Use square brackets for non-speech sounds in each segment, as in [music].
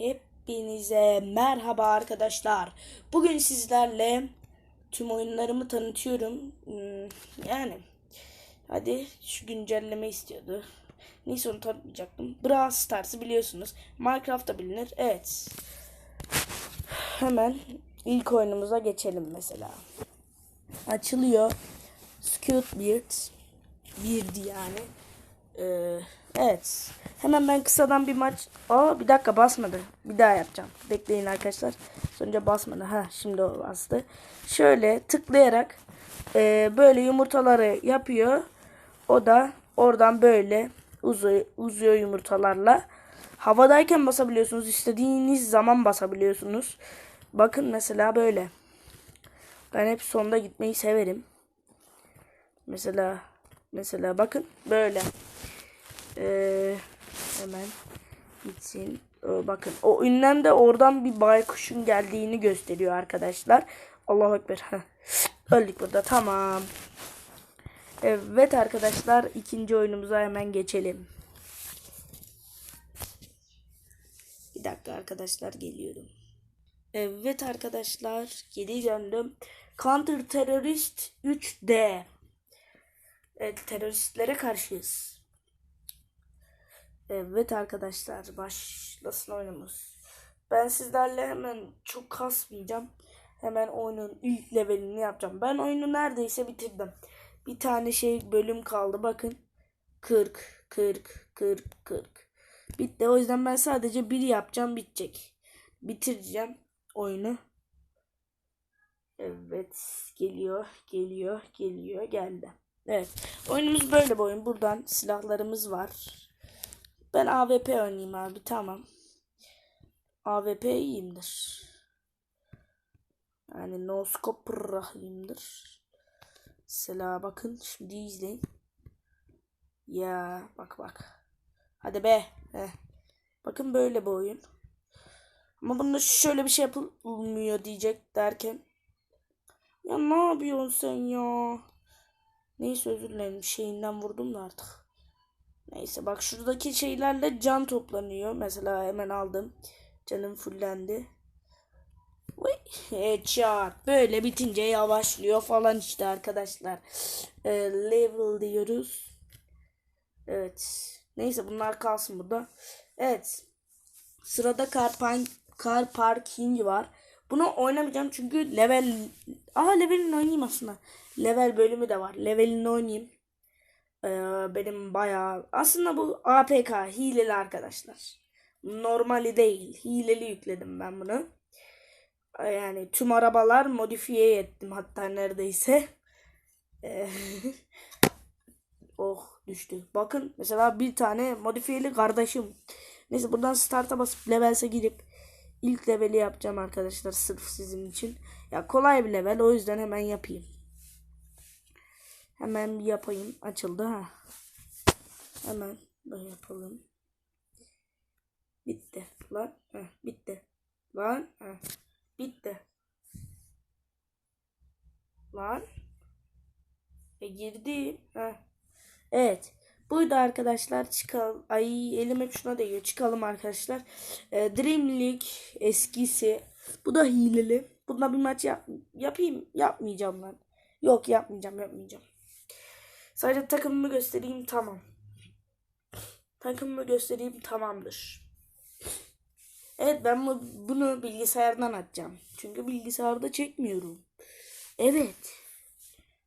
Hepinize merhaba arkadaşlar. Bugün sizlerle tüm oyunlarımı tanıtıyorum. Hmm, Yani hadi şu güncelleme istiyordu. Neyse onu tanıtmayacaktım. Brawl Stars'ı biliyorsunuz. Minecraft da bilinir. Evet. Hemen ilk oyunumuza geçelim mesela. Açılıyor. Scoot Beard. Beard yani. Ee, evet. Hemen ben kısadan bir maç... Aa bir dakika basmadı. Bir daha yapacağım. Bekleyin arkadaşlar. Önce basmadı. Ha şimdi o bastı. Şöyle tıklayarak e, böyle yumurtaları yapıyor. O da oradan böyle uzuyor, uzuyor yumurtalarla. Havadayken basabiliyorsunuz. İstediğiniz zaman basabiliyorsunuz. Bakın mesela böyle. Ben hep sonda gitmeyi severim. Mesela mesela bakın böyle. Ee, hemen gitsin. Ee, bakın o ünlem de oradan bir baykuşun geldiğini gösteriyor arkadaşlar. Allahu Ekber. Öldük burada. Tamam. Evet arkadaşlar ikinci oyunumuza hemen geçelim. Bir dakika arkadaşlar geliyorum. Evet arkadaşlar geri döndüm. Counter Terrorist 3D. Evet teröristlere karşıyız. Evet arkadaşlar başlasın oyunumuz. Ben sizlerle hemen çok kasmayacağım. Hemen oyunun ilk levelini yapacağım. Ben oyunu neredeyse bitirdim. Bir tane şey bölüm kaldı bakın. 40 40 40 40. Bitti. O yüzden ben sadece bir yapacağım bitecek. Bitireceğim oyunu. Evet geliyor geliyor geliyor geldi. Evet oyunumuz böyle bir oyun. Buradan silahlarımız var. Ben AWP oynayayım abi tamam. AWP iyiyimdir. Yani no scope rahimdir. Mesela bakın şimdi izleyin. Ya bak bak. Hadi be. Heh. Bakın böyle bir oyun. Ama bunda şöyle bir şey yapılmıyor diyecek derken. Ya ne yapıyorsun sen ya? Neyse özür dilerim. Şeyinden vurdum da artık. Neyse bak şuradaki şeylerle can toplanıyor. Mesela hemen aldım. Canım fullendi. Headshot. Böyle bitince yavaşlıyor falan işte arkadaşlar. Ee, level diyoruz. Evet. Neyse bunlar kalsın burada. Evet. Sırada car, park, car parking var. Bunu oynamayacağım çünkü level... Aa levelini oynayayım aslında. Level bölümü de var. Levelini oynayayım. Ee, benim bayağı... Aslında bu APK hileli arkadaşlar. Normali değil. Hileli yükledim ben bunu. Ee, Yani tüm arabalar modifiye ettim hatta neredeyse. Ee, [laughs] oh düştü. Bakın mesela bir tane modifiyeli kardeşim. Neyse buradan start'a basıp levelse girip ilk leveli yapacağım arkadaşlar sırf sizin için. Ya kolay bir level o yüzden hemen yapayım. Hemen bir yapayım. Açıldı ha. Hemen böyle yapalım. Bitti. Lan. Heh, bitti. Lan. Heh, bitti. Lan. E girdi. Heh. Evet. Buydu arkadaşlar. Çıkalım. Ay elim hep şuna değiyor. Çıkalım arkadaşlar. E, Dream League eskisi. Bu da hileli. Bunda bir maç yap yapayım. Yapmayacağım lan. Yok yapmayacağım yapmayacağım. Sadece takımımı göstereyim tamam. Takımımı göstereyim tamamdır. Evet ben bu- bunu bilgisayardan atacağım. Çünkü bilgisayarda çekmiyorum. Evet.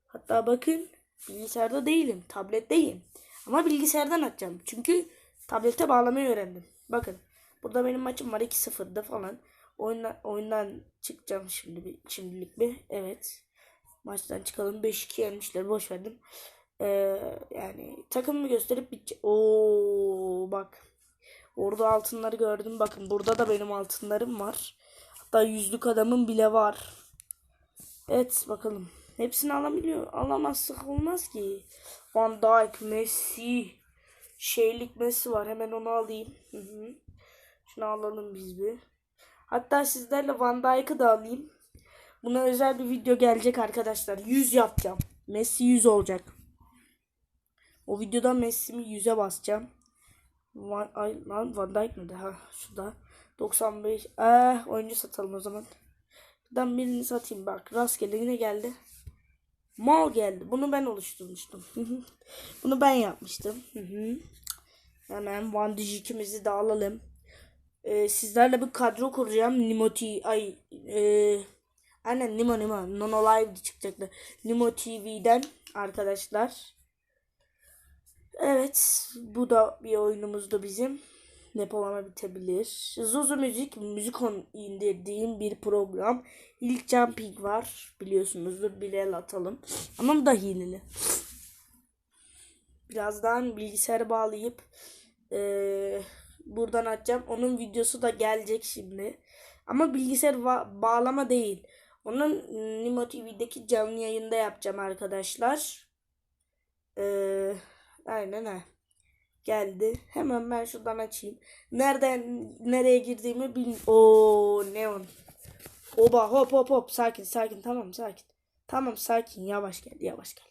Hatta bakın bilgisayarda değilim. Tabletteyim. Ama bilgisayardan atacağım. Çünkü tablete bağlamayı öğrendim. Bakın. Burada benim maçım var 2-0'da falan. Oyundan, oyundan çıkacağım şimdi bir, şimdilik bir. Evet. Maçtan çıkalım. 5-2 yenmişler. Boş verdim. Ee, yani takımımı gösterip bitecek. Oo bak. Orada altınları gördüm. Bakın burada da benim altınlarım var. Hatta yüzlük adamım bile var. Evet bakalım. Hepsini alabiliyor. Alamazsak olmaz ki. Van Dijk, Messi. Şeylik Messi var. Hemen onu alayım. Hı hı. Şunu alalım biz bir. Hatta sizlerle Van Dijk'ı da alayım. Buna özel bir video gelecek arkadaşlar. 100 yapacağım. Messi 100 olacak. O videoda Messi'mi 100'e basacağım. Van, ay, lan Van Dijk mıydı? Ha şurada. 95. Ah oyuncu satalım o zaman. Buradan birini satayım bak. Rastgele yine geldi. Mal geldi. Bunu ben oluşturmuştum. Bunu ben yapmıştım. Hemen Van Dijik'imizi de alalım. Ee, sizlerle bir kadro kuracağım. Nimoti ay e, aynen Nimo Nimo Nono Live çıkacaktı. Nimo TV'den arkadaşlar. Evet, bu da bir oyunumuzdu bizim. Depolama bitebilir. Zuzu Müzik, müzik on indirdiğim bir program. İlk Jumping var. Biliyorsunuzdur. Bir el atalım. Ama bu da hileli. Birazdan bilgisayarı bağlayıp eee, buradan açacağım. Onun videosu da gelecek şimdi. Ama bilgisayar bağlama değil. Onun Nimo TV'deki canlı yayında yapacağım arkadaşlar. Eee aynen ha. Geldi. Hemen ben şuradan açayım. Nereden nereye girdiğimi bil. Oo neon. Oba hop hop hop sakin sakin tamam sakin. Tamam sakin yavaş gel yavaş gel.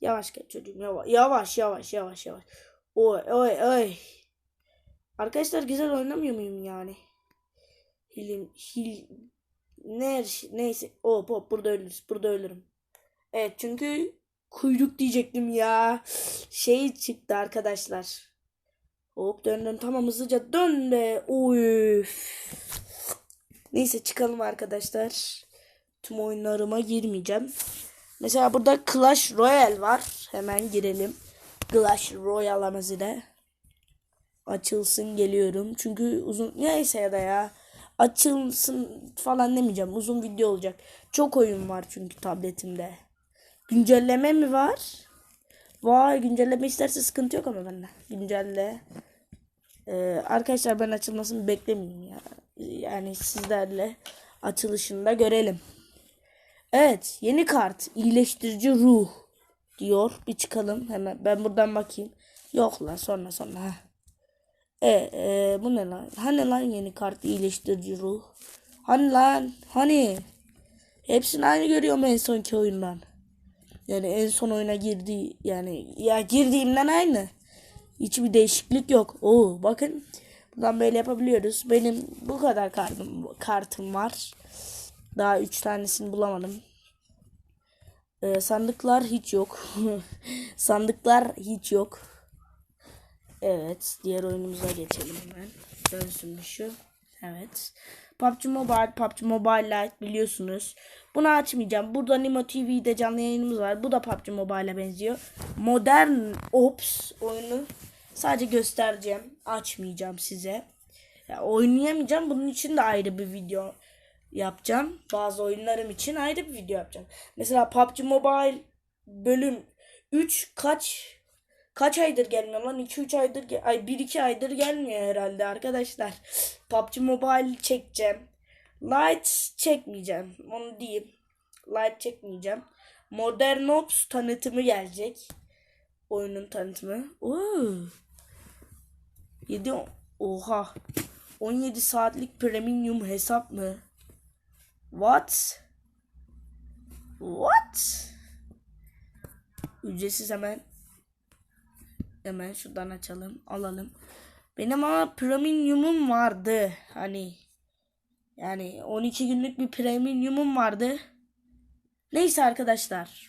Yavaş gel çocuğum yavaş yavaş yavaş yavaş yavaş. Oy oy oy. Arkadaşlar güzel oynamıyor muyum yani? Hilim hil ne neyse hop hop burada ölürüz burada ölürüm. Evet çünkü kuyruk diyecektim ya. Şey çıktı arkadaşlar. Hop dön dön tamam hızlıca dön be. Uf. Neyse çıkalım arkadaşlar. Tüm oyunlarıma girmeyeceğim. Mesela burada Clash Royale var. Hemen girelim. Clash Royale'ımızı da açılsın geliyorum. Çünkü uzun neyse ya da ya açılsın falan demeyeceğim. Uzun video olacak. Çok oyun var çünkü tabletimde. Güncelleme mi var? Vay güncelleme isterse sıkıntı yok ama bende. Güncelle. Ee, arkadaşlar ben açılmasını beklemeyeyim ya. Yani sizlerle açılışında görelim. Evet yeni kart iyileştirici ruh diyor. Bir çıkalım hemen. Ben buradan bakayım. Yok lan sonra sonra. E, e, bu ne lan? Hani lan yeni kart iyileştirici ruh? Hani lan? Hani? Hepsini aynı görüyorum en sonki oyundan. Yani en son oyuna girdi yani ya girdiğimden aynı. Hiçbir değişiklik yok. Oo bakın. Buradan böyle yapabiliyoruz. Benim bu kadar kartım kartım var. Daha üç tanesini bulamadım. Ee, sandıklar hiç yok. [laughs] sandıklar hiç yok. Evet, diğer oyunumuza geçelim hemen. Dönsün şu. Evet. PUBG Mobile, PUBG Mobile Lite biliyorsunuz. Bunu açmayacağım. Burada Nimo TV'de canlı yayınımız var. Bu da PUBG Mobile'e benziyor. Modern Ops oyunu sadece göstereceğim. Açmayacağım size. Ya oynayamayacağım. Bunun için de ayrı bir video yapacağım. Bazı oyunlarım için ayrı bir video yapacağım. Mesela PUBG Mobile bölüm 3 kaç kaç aydır gelmiyor lan 2-3 aydır ay 1-2 aydır gelmiyor herhalde arkadaşlar. PUBG Mobile çekeceğim. Light çekmeyeceğim. Onu diyeyim. Light çekmeyeceğim. Modern Ops tanıtımı gelecek. Oyunun tanıtımı. Oo. 7 oha. 17 saatlik premium hesap mı? What? What? Ücretsiz hemen hemen şuradan açalım alalım. Benim ama premiumum vardı. Hani yani 12 günlük bir premiumum vardı. Neyse arkadaşlar.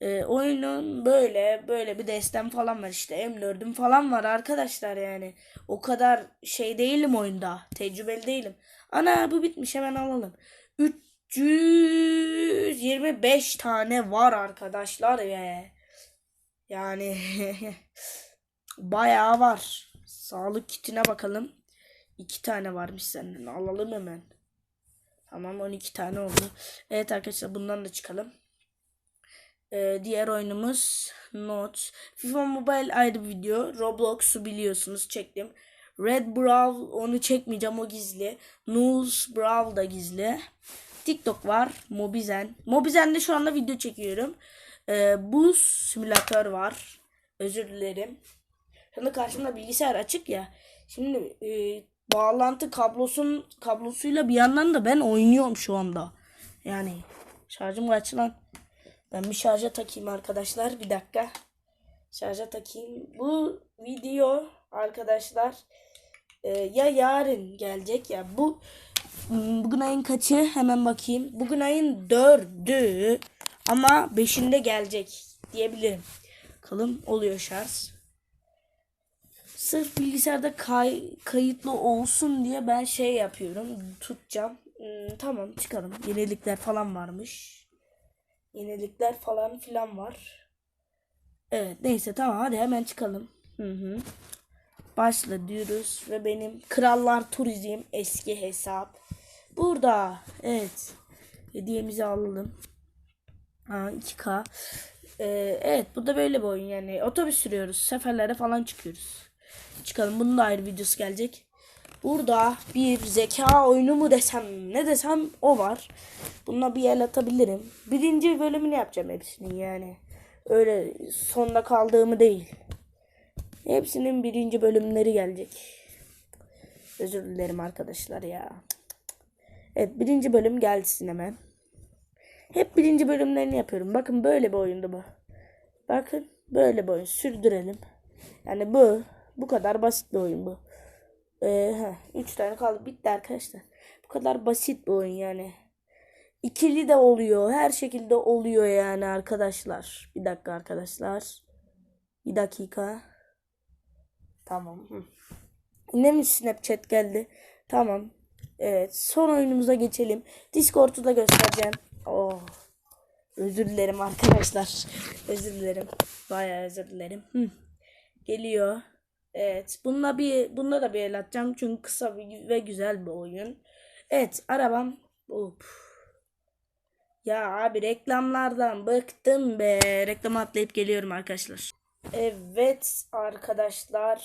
Ee, oyunun böyle böyle bir destem falan var işte M4'üm falan var arkadaşlar yani. O kadar şey değilim oyunda. Tecrübeli değilim. Ana bu bitmiş hemen alalım. 325 tane var arkadaşlar ya. Yani [laughs] bayağı var. Sağlık kitine bakalım. 2 tane varmış senden. Alalım hemen. Tamam 12 tane oldu. Evet arkadaşlar bundan da çıkalım. Ee, diğer oyunumuz Notes. FIFA Mobile ayrı bir video. Roblox'u biliyorsunuz çektim. Red Brawl onu çekmeyeceğim o gizli. Nulls Brawl da gizli. TikTok var. Mobizen. Mobizen'de şu anda video çekiyorum. Ee, bu simülatör var. Özür dilerim. Şimdi karşımda bilgisayar açık ya. Şimdi e, bağlantı kablosun kablosuyla bir yandan da ben oynuyorum şu anda. Yani şarjım kaç lan? Ben bir şarja takayım arkadaşlar. Bir dakika. Şarja takayım. Bu video arkadaşlar e, ya yarın gelecek ya bu bugün ayın kaçı hemen bakayım. Bugün ayın dördü ama beşinde gelecek diyebilirim. Bakalım oluyor şarj. Sırf bilgisayarda kay, kayıtlı olsun diye ben şey yapıyorum. Tutacağım. Hmm, tamam çıkalım. Yenilikler falan varmış. Yenilikler falan filan var. Evet neyse tamam hadi hemen çıkalım. Hı hı. Başla diyoruz ve benim Krallar Turizm eski hesap. Burada evet hediyemizi alalım. Aa, 2K. Ee, evet bu da böyle bir oyun yani otobüs sürüyoruz seferlere falan çıkıyoruz. Çıkalım bunun da ayrı videosu gelecek. Burada bir zeka oyunu mu desem ne desem o var. Bununla bir el atabilirim. Birinci bölümünü yapacağım hepsini yani. Öyle sonda kaldığımı değil. Hepsinin birinci bölümleri gelecek. Özür dilerim arkadaşlar ya. Evet birinci bölüm gelsin hemen. Hep birinci bölümlerini yapıyorum. Bakın böyle bir oyundu bu. Bakın böyle bir oyun. Sürdürelim. Yani bu bu kadar basit bir oyun bu. Ee, heh, üç tane kaldı. Bitti arkadaşlar. Bu kadar basit bir oyun yani. İkili de oluyor. Her şekilde oluyor yani arkadaşlar. Bir dakika arkadaşlar. Bir dakika. Tamam. Hı. Yine mi Snapchat geldi? Tamam. Evet. Son oyunumuza geçelim. Discord'u da göstereceğim. Oh. Özür dilerim arkadaşlar. Özür dilerim. Bayağı özür dilerim. Hı. Geliyor. Evet. Bununla bir bununla da bir el atacağım. Çünkü kısa ve güzel bir oyun. Evet. Arabam. Hop. Ya abi reklamlardan bıktım be. Reklama atlayıp geliyorum arkadaşlar. Evet arkadaşlar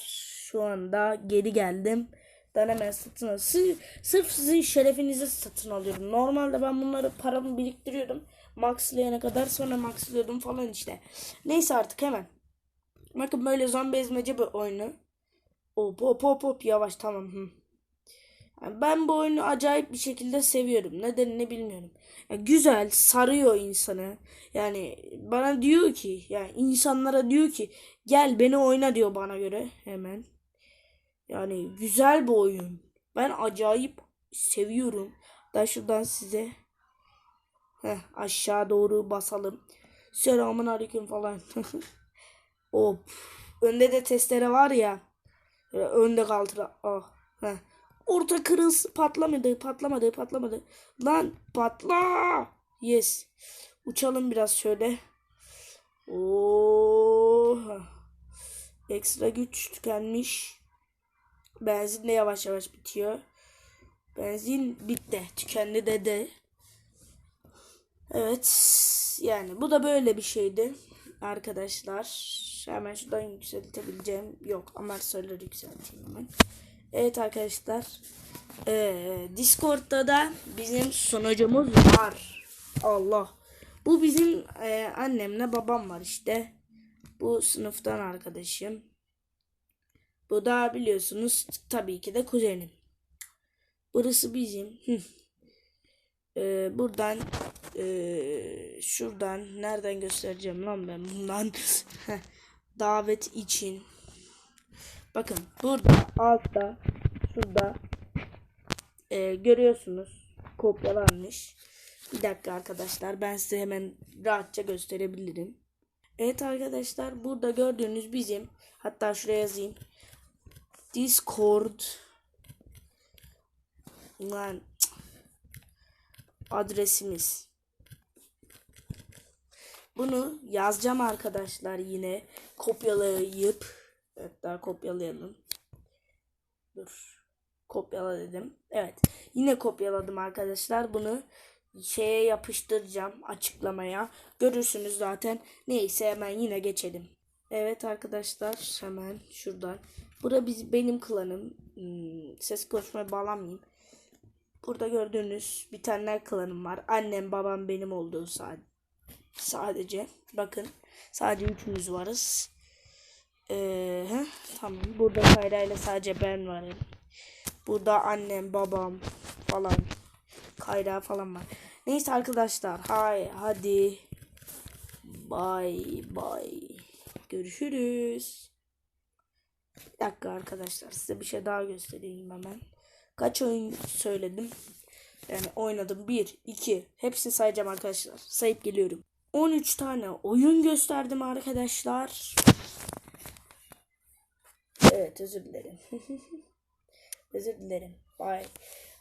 şu anda geri geldim. Ben satın alıyorum. Sırf, sırf sizin şerefinize satın alıyorum. Normalde ben bunları paramı biriktiriyordum. Maxlayana kadar sonra maxlıyordum falan işte. Neyse artık hemen. Bakın böyle zombi ezmece bir oyunu. Hop hop hop hop yavaş tamam. Hı. Ben bu oyunu acayip bir şekilde seviyorum. Nedenini bilmiyorum. Yani güzel, sarıyor insanı. Yani bana diyor ki, yani insanlara diyor ki gel beni oyna diyor bana göre hemen. Yani güzel bir oyun. Ben acayip seviyorum. Da şuradan size Heh, aşağı doğru basalım. Selamun aleyküm falan. [laughs] Hop. Önde de testere var ya. Önde kaldıra. Ah. Heh. Orta kırılsın. Patlamadı. Patlamadı. Patlamadı. Lan patla. Yes. Uçalım biraz şöyle. Oo. Ekstra güç tükenmiş. Benzin de yavaş yavaş bitiyor. Benzin bitti. Tükendi dedi. Evet. Yani bu da böyle bir şeydi. Arkadaşlar. Hemen şuradan yükseltebileceğim. Yok. Amatörleri yükselteyim hemen. Evet arkadaşlar. Ee, Discord'da da bizim sunucumuz var. Allah. Bu bizim e, annemle babam var işte. Bu sınıftan arkadaşım. Bu da biliyorsunuz tabii ki de kuzenim. Burası bizim. Ee, buradan e, şuradan nereden göstereceğim lan ben bundan? [laughs] Davet için. Bakın burada altta şurada e, görüyorsunuz kopyalanmış. Bir dakika arkadaşlar ben size hemen rahatça gösterebilirim. Evet arkadaşlar burada gördüğünüz bizim hatta şuraya yazayım discord lan adresimiz. Bunu yazacağım arkadaşlar yine kopyalayıp hatta kopyalayalım. Dur. Kopyala dedim. Evet. Yine kopyaladım arkadaşlar. Bunu şeye yapıştıracağım açıklamaya. Görürsünüz zaten. Neyse hemen yine geçelim. Evet arkadaşlar hemen şuradan. Bura biz, benim klanım. Hmm, ses konuşmaya bağlamayayım. Burada gördüğünüz bir tane klanım var. Annem babam benim olduğu sadece. Sadece. Bakın. Sadece üçümüz varız. Ee, tamam. Burada Kayra ile sadece ben varım. Burada annem babam falan. Kayra falan var. Neyse arkadaşlar. Hay hadi. Bye bye. Görüşürüz. Bir dakika arkadaşlar size bir şey daha göstereyim hemen. Kaç oyun söyledim? Yani oynadım. 1, 2. Hepsini sayacağım arkadaşlar. Sayıp geliyorum. 13 tane oyun gösterdim arkadaşlar. Evet özür dilerim. [laughs] özür dilerim. Bye.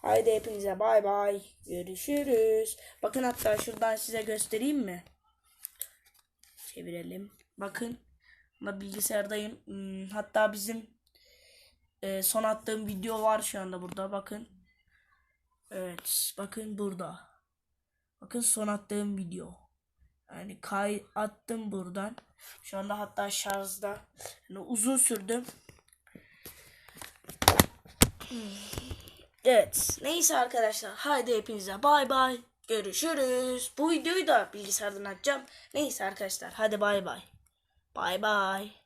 Haydi hepinize bay bay. Görüşürüz. Bakın hatta şuradan size göstereyim mi? Çevirelim. Bakın. Ben bilgisayardayım. Hmm, hatta bizim e, son attığım video var şu anda burada. Bakın. Evet. Bakın burada. Bakın son attığım video. Yani kay attım buradan. Şu anda hatta şarjda. Yani uzun sürdü. Evet. Neyse arkadaşlar. Haydi hepinize bay bay. Görüşürüz. Bu videoyu da bilgisayardan açacağım. Neyse arkadaşlar. Hadi bay bay. Bay bay.